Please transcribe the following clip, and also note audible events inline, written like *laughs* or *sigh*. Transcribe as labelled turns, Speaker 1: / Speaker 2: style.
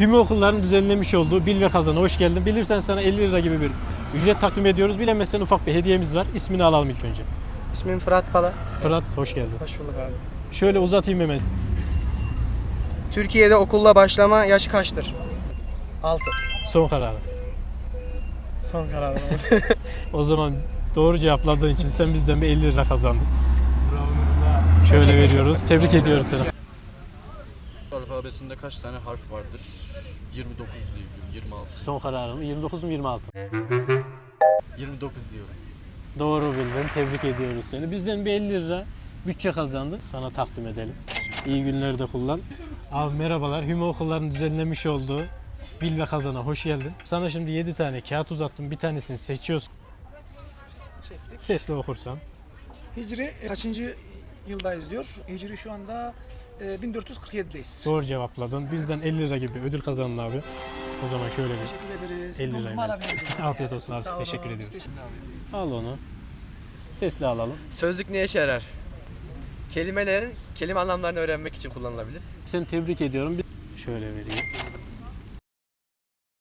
Speaker 1: Hümi okullarının düzenlemiş olduğu Bil ve Kazan'a hoş geldin. Bilirsen sana 50 lira gibi bir ücret takdim ediyoruz. Bilemezsen ufak bir hediyemiz var. İsmini alalım ilk önce.
Speaker 2: İsmim Fırat Pala.
Speaker 1: Fırat hoş geldin.
Speaker 2: Hoş bulduk abi.
Speaker 1: Şöyle uzatayım hemen.
Speaker 2: Türkiye'de okulla başlama yaşı kaçtır? 6.
Speaker 1: Son kararı.
Speaker 2: Son karar abi. *laughs*
Speaker 1: O zaman doğru cevapladığın için sen bizden bir 50 lira kazandın. Şöyle veriyoruz. Tebrik ediyoruz seni.
Speaker 3: Alfabesinde kaç tane harf vardır? 29 diyebilirim. 26.
Speaker 1: Son kararım 29 mu 26?
Speaker 3: 29 diyorum.
Speaker 1: Doğru bildin. Tebrik ediyoruz seni. Bizden bir 50 lira bütçe kazandın. Sana takdim edelim. İyi günler de kullan. Abi merhabalar. Hüme okullarının düzenlemiş olduğu Bil ve Kazan'a hoş geldin. Sana şimdi 7 tane kağıt uzattım. Bir tanesini seçiyorsun.
Speaker 4: çektik.
Speaker 1: Sesle okursan.
Speaker 4: Hicri e, kaçıncı yıldayız diyor. Hicri şu anda 1447'deyiz.
Speaker 1: Doğru cevapladın. Bizden 50 lira gibi ödül kazandın abi. O zaman şöyle bir
Speaker 4: Teşekkür ederiz.
Speaker 1: 50
Speaker 4: Dondurma
Speaker 1: lirayla.
Speaker 4: alabilir miyim? *laughs*
Speaker 1: Afiyet olsun abi.
Speaker 4: Sağ olun,
Speaker 1: Teşekkür
Speaker 4: biz
Speaker 1: ediyoruz.
Speaker 4: teşekkür-
Speaker 1: Al onu. Sesle alalım.
Speaker 5: Sözlük ne işe yarar? Kelimelerin kelime anlamlarını öğrenmek için kullanılabilir.
Speaker 1: Seni tebrik ediyorum. Bir- Şöyle vereyim.